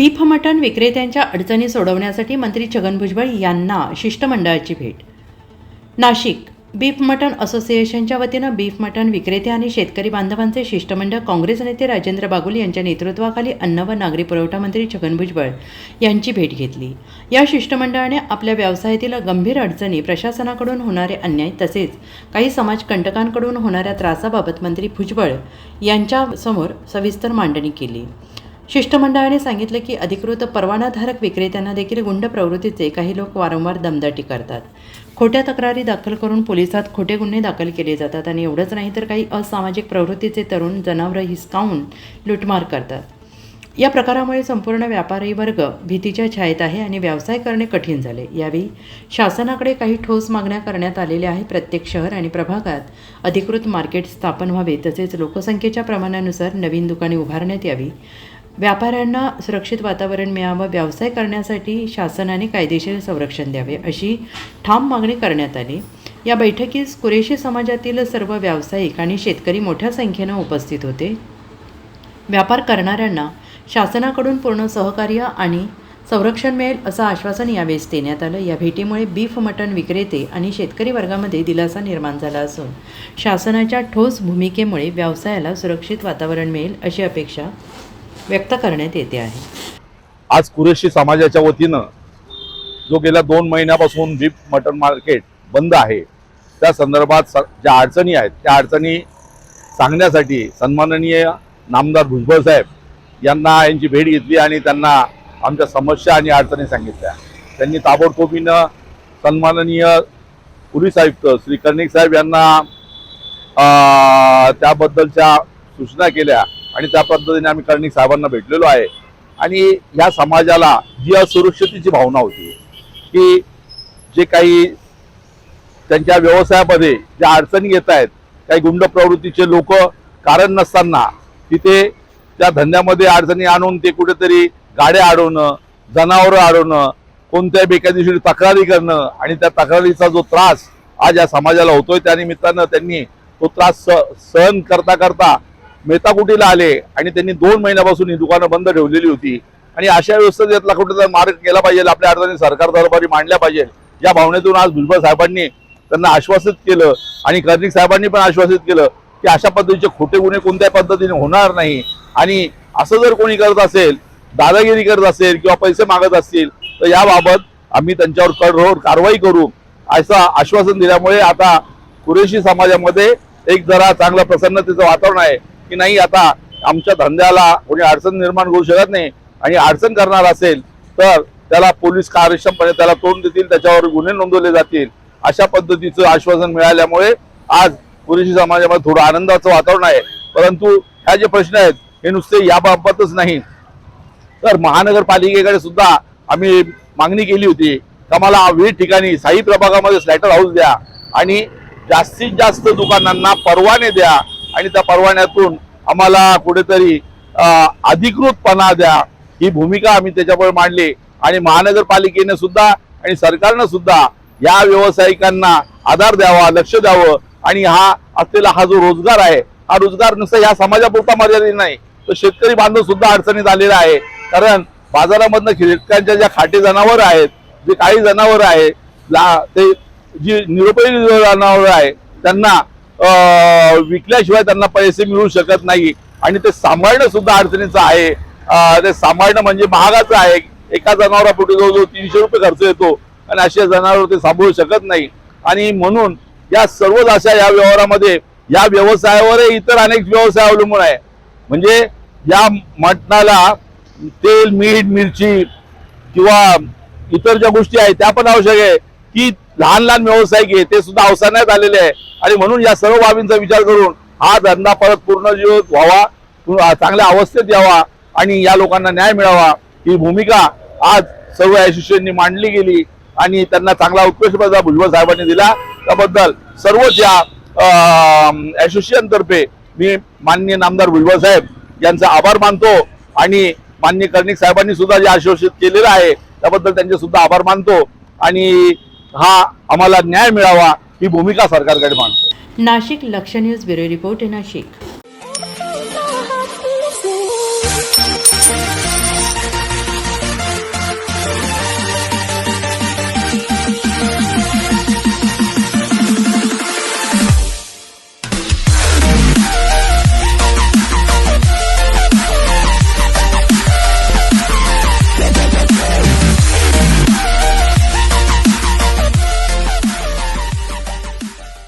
Beef मटण विक्रेत्यांच्या अडचणी सोडवण्यासाठी मंत्री छगन भुजबळ यांना शिष्टमंडळाची भेट. नाशिक बीफ मटण असोसिएशनच्या वतीनं बीफ मटण विक्रेते आणि शेतकरी बांधवांचे शिष्टमंडळ काँग्रेस नेते राजेंद्र बागुल यांच्या नेतृत्वाखाली अन्न व नागरी पुरवठा मंत्री छगन भुजबळ यांची भेट घेतली. या शिष्टमंडळाने आपल्या व्यवसायातील गंभीर अडचणी प्रशासनाकडून होणारे अन्याय तसेच काही समाजकंटकांकडून होणाऱ्या त्रासाबाबत मंत्री भुजबळ यांच्यासमोर सविस्तर मांडणी केली. शिष्टमंडळाने सांगितलं की अधिकृत परवानाधारक विक्रेत्यांना देखील गुंड प्रवृत्तीचे काही लोक वारंवार दमदाटी करतात. खोट्या तक्रारी दाखल करून पोलिसात खोटे गुन्हे दाखल केले जातात आणि एवढंच नाही तर काही असामाजिक प्रवृत्तीचे तरुण जनावरं हिसकावून लुटमार करतात. या प्रकारामुळे संपूर्ण व्यापारी वर्ग भीतीच्या छायेत आहे आणि व्यवसाय करणे कठीण झाले. यावेळी शासनाकडे काही ठोस मागण्या करण्यात आलेल्या आहे प्रत्येक शहर आणि प्रभागात अधिकृत मार्केट स्थापन व्हावे तसेच लोकसंख्येच्या प्रमाणानुसार नवीन दुकाने उभारण्यात यावी. व्यापाऱ्यांना सुरक्षित वातावरण मिळावं व्यवसाय करण्यासाठी शासनाने कायदेशीर संरक्षण द्यावे अशी ठाम मागणी करण्यात आली. या बैठकीस कुरेशी समाजातील सर्व व्यावसायिक आणि शेतकरी मोठ्या संख्येनं उपस्थित होते. व्यापार करणाऱ्यांना शासनाकडून पूर्ण सहकार्य आणि संरक्षण मिळेल असं आश्वासन यावेळेस देण्यात आलं. या भेटीमुळे बीफ मटण विक्रेते आणि शेतकरी वर्गामध्ये दिलासा निर्माण झाला असून शासनाच्या ठोस भूमिकेमुळे व्यवसायाला सुरक्षित वातावरण मिळेल अशी अपेक्षा व्यक्त करण्यात येते आहे. आज कुरेशी समाजाच्या वतीनं जो गेल्या दोन महिन्यापासून बीफ मटन मार्केट बंद आहे त्या संदर्भात ज्या अडचणी आहेत त्या अडचणी सांगण्यासाठी सन्माननीय नामदार भुजबळ साहेब यांना यांची भेट घेतली आणि त्यांना आमच्या समस्या आणि अडचणी सांगितल्या. त्यांनी ताबडतोबीनं सन्माननीय पोलीस आयुक्त श्री कर्णिक साहेब यांना अं, त्याबद्दलच्या सूचना केल्या. आणि त्या पद्धतीने आम्ही कर्णिक साहेबांना भेटलेलो आहे. आणि ह्या समाजाला जी असुरक्षितेची भावना होती की जे काही त्यांच्या व्यवसायामध्ये ज्या अडचणी येत आहेत काही गुंड प्रवृत्तीचे लोक कारण नसताना तिथे त्या धंद्यामध्ये अडचणी आणून ते कुठेतरी गाड्या अडवणं जनावरं अडवणं कोणत्याही बेकायदेशीर तक्रारी करणं आणि त्या तक्रारीचा जो त्रास आज या समाजाला होतोय त्या निमित्तानं त्यांनी तो त्रास स सहन करता करता मेहताकुटीला आले आणि त्यांनी दोन महिन्यापासून ही दुकानं बंद ठेवलेली होती. आणि अशा व्यवस्थेत यातला कुठेतरी मार्ग केला पाहिजे आपल्या अडचणी सरकार दरबारी मांडल्या पाहिजे. या भावनेतून आज भुजबळ साहेबांनी त्यांना आश्वासित केलं आणि कर्णिक साहेबांनी पण आश्वासित केलं की अशा पद्धतीचे खोटे गुन्हे कोणत्याही पद्धतीने होणार नाही. आणि असं जर कोणी करत असेल दादागिरी करत असेल किंवा पैसे मागत असतील तर याबाबत आम्ही त्यांच्यावर कठोर कारवाई करू. असं आश्वासन दिल्यामुळे आता कुरेशी समाजामध्ये एक जरा चांगलं प्रसन्नतेचं वातावरण आहे. की नाही आता आमच्या धंद्याला कोणी अडचण निर्माण करू शकत नाही आणि अडचण करणार असेल तर त्याला पोलीस कार्यक्षमपणे त्याला तोंड देतील त्याच्यावर गुन्हे नोंदवले जातील. अशा पद्धतीचं आश्वासन मिळाल्यामुळे आज कुरेशी समाजामध्ये थोडं आनंदाचं वातावरण आहे. परंतु ह्या जे प्रश्न आहेत हे नुसते याबाबतच नाही. तर महानगरपालिकेकडे सुद्धा आम्ही मागणी केली होती का मला विविध ठिकाणी साई प्रभागामध्ये स्लॅटर हाऊस द्या आणि जास्तीत जास्त दुकानांना परवाने द्या. आणि त्या परवान्यातून आम्हाला कुठेतरी अधिकृतपणा द्या. ही भूमिका आम्ही त्याच्यामुळे मांडली. आणि महानगरपालिकेने सुद्धा आणि सरकारनं सुद्धा या व्यावसायिकांना आधार द्यावा लक्ष द्यावं. आणि हा असलेला हा जो रोजगार आहे हा रोजगार नुसता या समाजापुरता मर्यादित नाही. तर शेतकरी बांधव सुद्धा अडचणीत आलेला आहे. कारण बाजारामधनं शेतकऱ्यांच्या ज्या खाटी जनावर आहेत जे काही जनावर आहे ला- ते जी निरुपयोगी जनावर आहे त्यांना विकल्याशिवाय त्यांना पैसे मिळू शकत नाही. आणि ते सांभाळणं सुद्धा अडचणीचं आहे. ते सांभाळणं म्हणजे महागाचं आहे. एका जनावरापोटी जवळजवळ तीनशे रुपये खर्च येतो. आणि अशा जनावर ते सांभाळू शकत नाही. आणि म्हणून या सर्वच अशा या व्यवहारामध्ये या व्यवसायावर इतर अनेक व्यवसाय अवलंबून आहे. म्हणजे या मटणाला तेल मीठ मिरची किंवा इतर ज्या गोष्टी आहेत त्या पण आवश्यक आहे की लहान लहान व्यावसायिक आहे ते सुद्धा अवसानात आलेले आहे. आणि म्हणून या सर्व बाबींचा विचार करून हा धंदा परत पूर्ण जीव व्हावा चांगल्या अवस्थेत यावा आणि या लोकांना न्याय मिळावा ही भूमिका आज सर्व असोसिएशननी मांडली गेली आणि त्यांना चांगला उत्कृष्ट प्रदान भुजबळ साहेबांनी दिला. त्याबद्दल सर्वच या असोसिएशनतर्फे मी माननीय नामदार भुजबळ साहेब यांचा आभार मानतो आणि माननीय कर्णिक साहेबांनी सुद्धा जे आश्वासित केलेलं आहे त्याबद्दल त्यांचे सुद्धा आभार मानतो. आणि हा आम्हाला न्याय मिळावा ही भूमिका सरकारकडे मांडतो नाशिक लक्ष न्यूज ब्युरो रिपोर्ट नाशिक.